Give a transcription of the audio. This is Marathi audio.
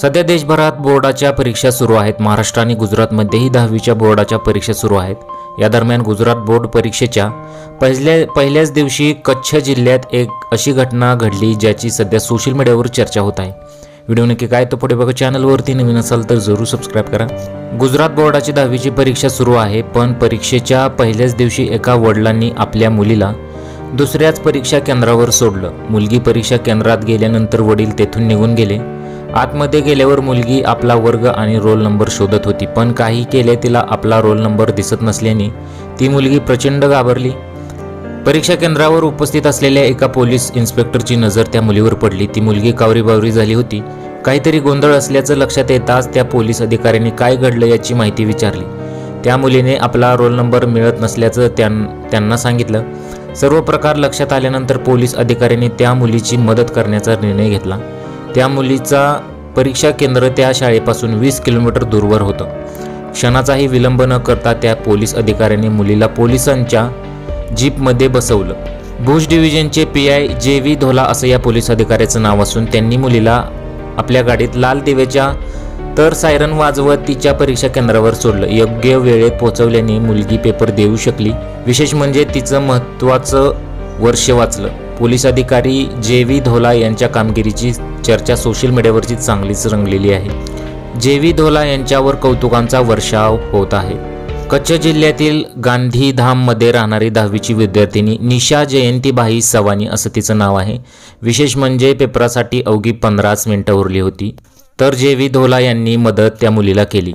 सध्या देशभरात बोर्डाच्या परीक्षा सुरू आहेत. महाराष्ट्र आणि गुजरातमध्येही दहावीच्या बोर्डाच्या परीक्षा सुरू आहेत. या दरम्यान गुजरात बोर्ड परीक्षेच्या पहिल्या पहिल्याच दिवशी कच्छ जिल्ह्यात एक अशी घटना घडली ज्याची सध्या सोशल मीडियावर चर्चा होत आहे. व्हिडिओ नक्की काय तो पुढे बघा. चॅनलवरती नवीन असाल तर जरूर सबस्क्राईब करा. गुजरात बोर्डाची दहावीची परीक्षा सुरू आहे पण परीक्षेच्या पहिल्याच दिवशी एका वडिलांनी आपल्या मुलीला दुसऱ्याच परीक्षा केंद्रावर सोडलं. मुलगी परीक्षा केंद्रात गेल्यानंतर वडील तेथून निघून गेले. आतमध्ये गेल्यावर मुलगी आपला वर्ग आणि रोल नंबर शोधत होती पण काही केले तिला आपला रोल नंबर दिसत नसल्याने ती मुलगी प्रचंड घाबरली. परीक्षा केंद्रावर उपस्थित असलेल्या एका पोलीस इन्स्पेक्टरची नजर त्या मुलीवर पडली. ती मुलगी कावरीबावरी झाली होती. काहीतरी गोंधळ असल्याचं लक्षात येताच त्या पोलीस अधिकाऱ्यांनी काय घडलं याची माहिती विचारली. त्या मुलीने आपला रोल नंबर मिळत नसल्याचं त्यां त्यांना सांगितलं. सर्व प्रकार लक्षात आल्यानंतर पोलीस अधिकाऱ्यांनी त्या मुलीची मदत करण्याचा निर्णय घेतला. त्या मुलीचा परीक्षा केंद्र त्या शाळेपासून वीस किलोमीटर दूरवर होतं. क्षणाचाही विलंब न करता त्या पोलीस अधिकाऱ्याने मुलीला पोलिसांच्या जीपमध्ये बसवलं. Bhuj डिव्हिजनचे P I J V Dhola असं या पोलीस अधिकाऱ्याचं नाव असून त्यांनी मुलीला आपल्या गाडीत लाल दिव्याच्या तर सायरन वाजवत तिच्या परीक्षा केंद्रावर सोडलं. योग्य वेळेत पोहोचवल्याने मुलगी पेपर देऊ शकली. विशेष म्हणजे तिचं महत्त्वाचं वर्ष वाचलं. पोलीस अधिकारी जे व्ही धोला यांच्या कामगिरीची चर्चा सोशल मीडियावरची चांगलीच रंगलेली आहे. जे व्ही धोला यांच्यावर कौतुकांचा वर्षाव होत आहे. कच्छ जिल्ह्यातील गांधीधाममध्ये राहणारी दहावीची विद्यार्थिनी निशा जयंतीबाई सवानी असं तिचं नाव आहे. विशेष म्हणजे पेपरासाठी अवघी पंधराच मिनिटं उरली होती. तर जे व्ही धोला यांनी मदत त्या मुलीला केली.